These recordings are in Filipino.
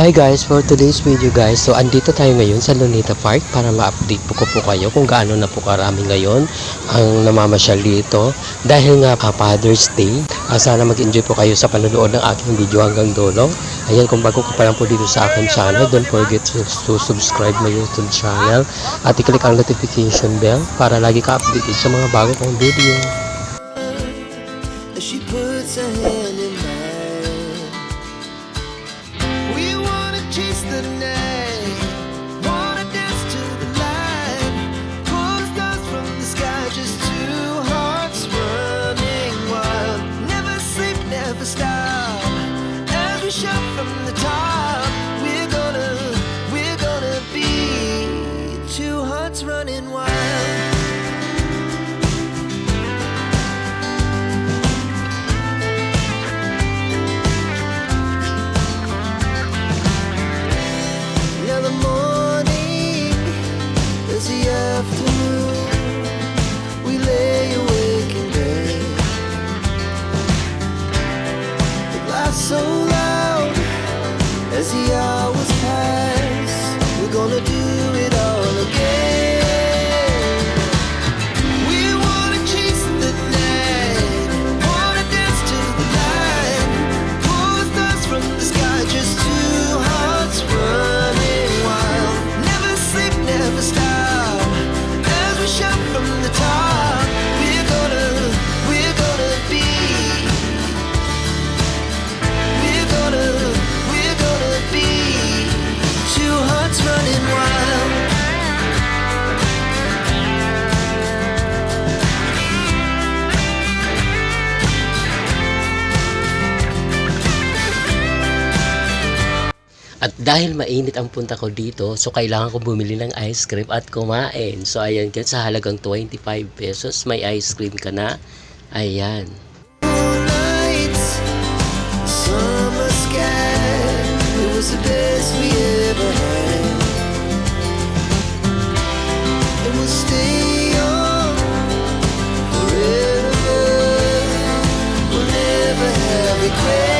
Hi guys, for today's video guys, so andito tayo ngayon sa Lunita Park para ma-update po ko po kayo kung gaano na po karami ngayon ang namamasyal dito dahil nga pa Father's Day. Uh, sana mag-enjoy po kayo sa panonood ng aking video hanggang dulo. Ayan, kung bago ka pa lang po dito sa aking channel, don't forget to, to subscribe my YouTube channel at i-click ang notification bell para lagi ka-updated sa mga bago kong video. so loud as he always dahil mainit ang punta ko dito, so kailangan ko bumili ng ice cream at kumain. So ayan guys, sa halagang 25 pesos, may ice cream ka na. Ayan. We'll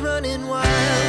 running wild.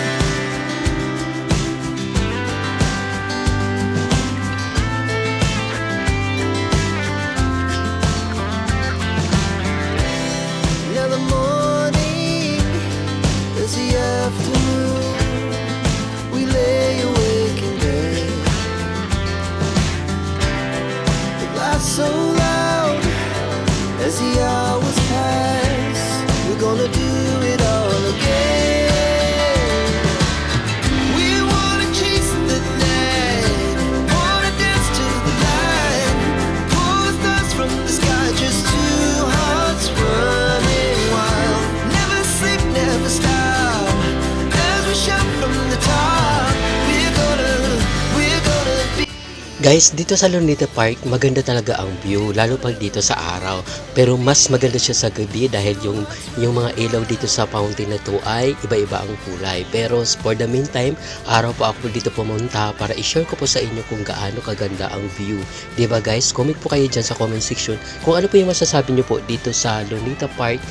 Guys, dito sa Lunita Park, maganda talaga ang view, lalo pag dito sa araw. Pero mas maganda siya sa gabi dahil yung, yung mga ilaw dito sa fountain na to ay iba-iba ang kulay. Pero for the meantime, araw pa ako dito pumunta para i-share ko po sa inyo kung gaano kaganda ang view. ba guys? Comment po kayo dyan sa comment section kung ano po yung masasabi nyo po dito sa Lunita Park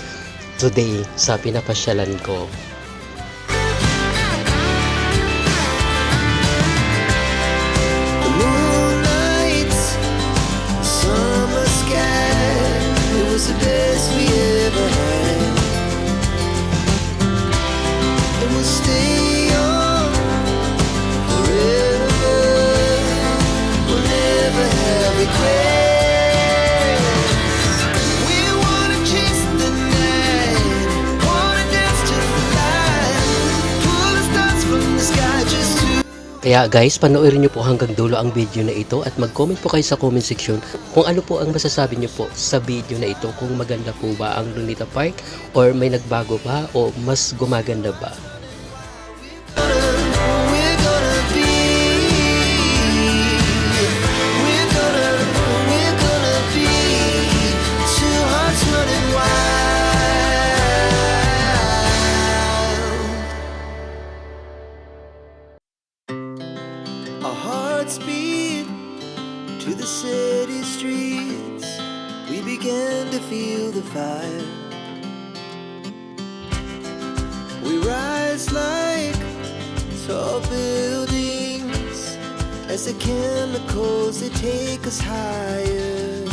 today sa pinapasyalan ko. Kaya guys, panoorin nyo po hanggang dulo ang video na ito at mag-comment po kayo sa comment section kung ano po ang masasabi nyo po sa video na ito. Kung maganda po ba ang Lunita Park or may nagbago ba o mas gumaganda ba. As the chemicals they take us higher.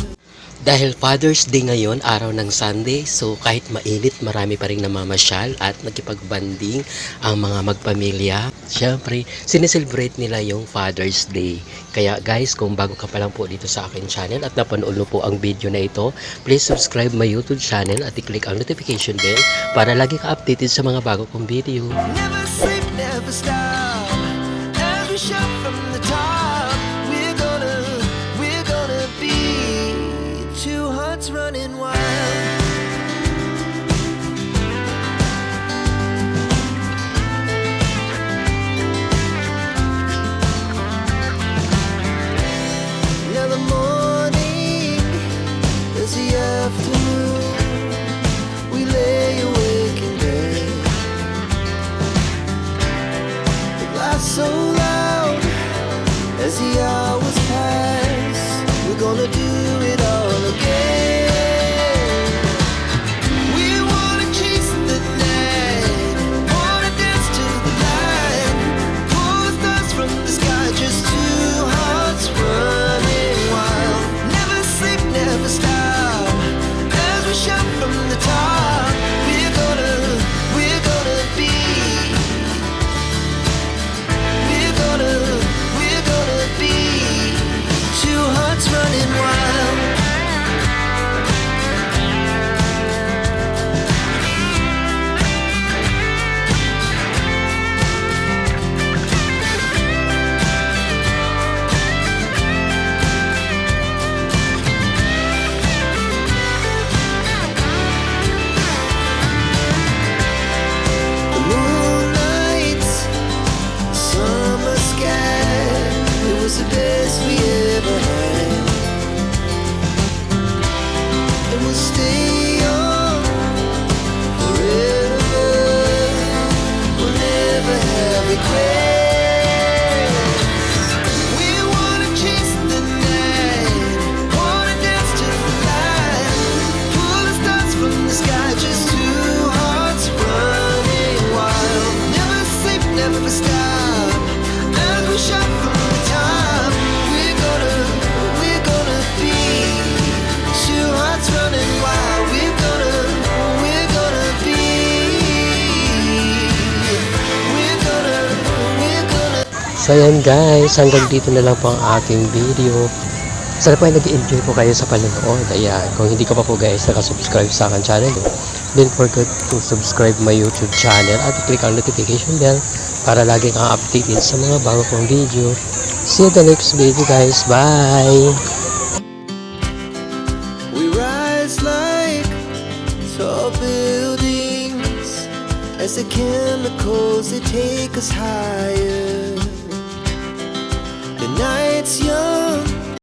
Dahil Father's Day ngayon, araw ng Sunday, so kahit mainit, marami pa rin namamasyal at nakipagbanding ang mga magpamilya. Siyempre, sineselebrate nila yung Father's Day. Kaya guys, kung bago ka pa lang po dito sa akin channel at napanood mo po ang video na ito, please subscribe my YouTube channel at i-click ang notification bell para lagi ka updated sa mga bago kong video. Never sleep, never stop. So ayan guys, hanggang dito na lang po ang aking video. Sana po ay nag-enjoy po kayo sa panonood. Ayan, kung hindi ka pa po guys nakasubscribe sa akin channel, don't forget to subscribe my YouTube channel at click ang notification bell para lagi kang updated sa mga bago kong video. See you the next video guys. Bye! We rise like tall buildings as the chemicals they take us higher. it's yours.